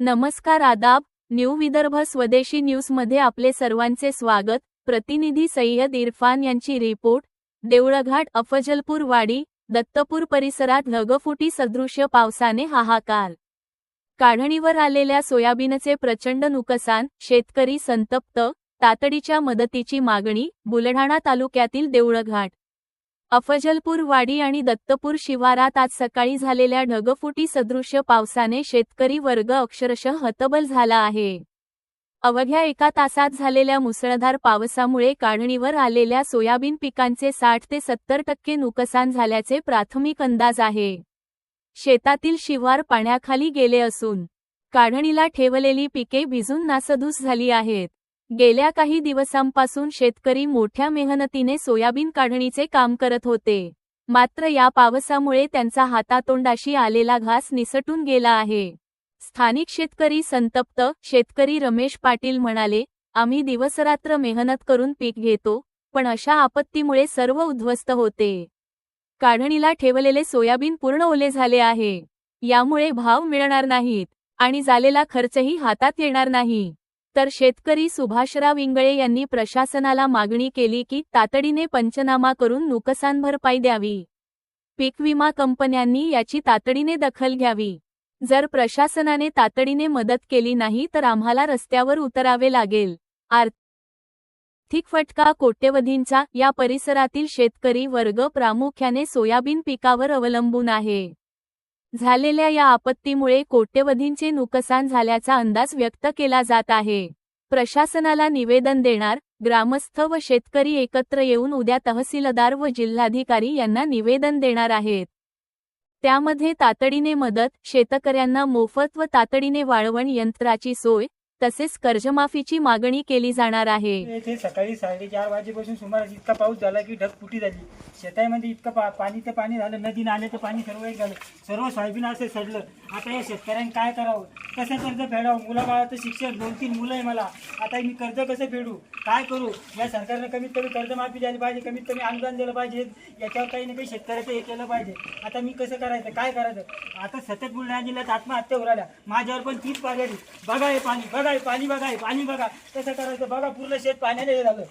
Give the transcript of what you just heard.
नमस्कार आदाब न्यू विदर्भ स्वदेशी न्यूजमध्ये आपले सर्वांचे स्वागत. प्रतिनिधी सय्यद इरफान यांची रिपोर्ट. देवळघाट अफजलपूर वाडी दत्तपूर परिसरात ढगफुटी सदृश्य पावसाने हाहाकार. काढणीवर आलेल्या सोयाबीनचे प्रचंड नुकसान शेतकरी संतप्त तातडीच्या मदतीची मागणी बुलढाणा तालुक्यातील देवळघाट अफजलपूर वाडी आणि दत्तपूर शिवारात आज सकाळी झालेल्या ढगफुटी सदृश्य पावसाने शेतकरी वर्ग अक्षरशः हतबल झाला आहे. अवघ्या एका तासात झालेल्या मुसळधार पावसामुळे काढणीवर आलेल्या सोयाबीन पिकांचे साठ ते सत्तर टक्के नुकसान झाल्याचे प्राथमिक अंदाज आहे. शेतातील शिवार पाण्याखाली गेले असून काढणीला ठेवलेली पिके भिजून नासधूस झाली आहेत. गेल्या काही दिवसांपासून शेतकरी मोठ्या मेहनतीने सोयाबीन काढणीचे काम करत होते. मात्र या पावसामुळे त्यांचा हातातोंडाशी आलेला घास निसटून गेला आहे. स्थानिक शेतकरी संतप्त शेतकरी रमेश पाटील म्हणाले आम्ही दिवसरात्र मेहनत करून पीक घेतो पण अशा आपत्तीमुळे सर्व उद्ध्वस्त होते. काढणीला ठेवलेले सोयाबीन पूर्ण ओले झाले आहे. यामुळे भाव मिळणार नाहीत आणि झालेला खर्चही हातात येणार नाही. तर शेतकरी सुभाषराव इंगळे यांनी प्रशासनाला मागणी केली की तातडीने पंचनामा करून नुकसान भरपाई द्यावी. पीक विमा कंपन्यांनी याची तातडीने दखल घ्यावी. जर प्रशासनाने तातडीने मदत केली नाही तर आम्हाला रस्त्यावर उतरावे लागेल. आर्थिक फटका कोट्यवधींचा या परिसरातील शेतकरी वर्ग प्रामुख्याने सोयाबीन पिकावर अवलंबून आहे. झालेल्या या आपत्तीमुळे कोट्यवधींचे नुकसान झाल्याचा अंदाज व्यक्त केला जात आहे. प्रशासनाला निवेदन देणार ग्रामस्थ व शेतकरी एकत्र येऊन उद्या तहसीलदार व जिल्हाधिकारी यांना निवेदन देणार आहेत. त्यामध्ये तातडीने मदत शेतकऱ्यांना मोफत व तातडीने वाळवण यंत्राची सोय तसेच कर्जमाफीची मागणी केली जाणार आहे. इथे सकाळी साडेचार वाजेपासून सुमारास इतका पाऊस झाला की ढगफुटी झाली. शेतामध्ये इतकं पा पाणी ते पाणी झालं नदी तर पाणी सर्व एक झालं. सर्व सोयाबीन असं सडलं. आता या शेतकऱ्यांनी काय करावं? कसं कर्ज फेडावं? मुलाबाळाचं शिक्षण दोन तीन मुलं आहे मला. आता मी कर्ज कसं फेडू? काय करू? या सरकारनं कमीत कमी कर्जमाफी द्यायला पाहिजे कमीत कमी अनुदान दिलं पाहिजे. याच्यावर काही ना काही शेतकऱ्याचं हे केलं पाहिजे. आता मी कसं करायचं? काय करायचं? आता सतत बुलढाणा जिल्ह्यात आत्महत्या होऊ राहिल्या. माझ्यावर पण तीच पाहिली बघा हे पाणी बघा हे पाणी बघा पाणी बघा कसं करायचं. बघा पूर्ण शेत पाण्याने हे झालं.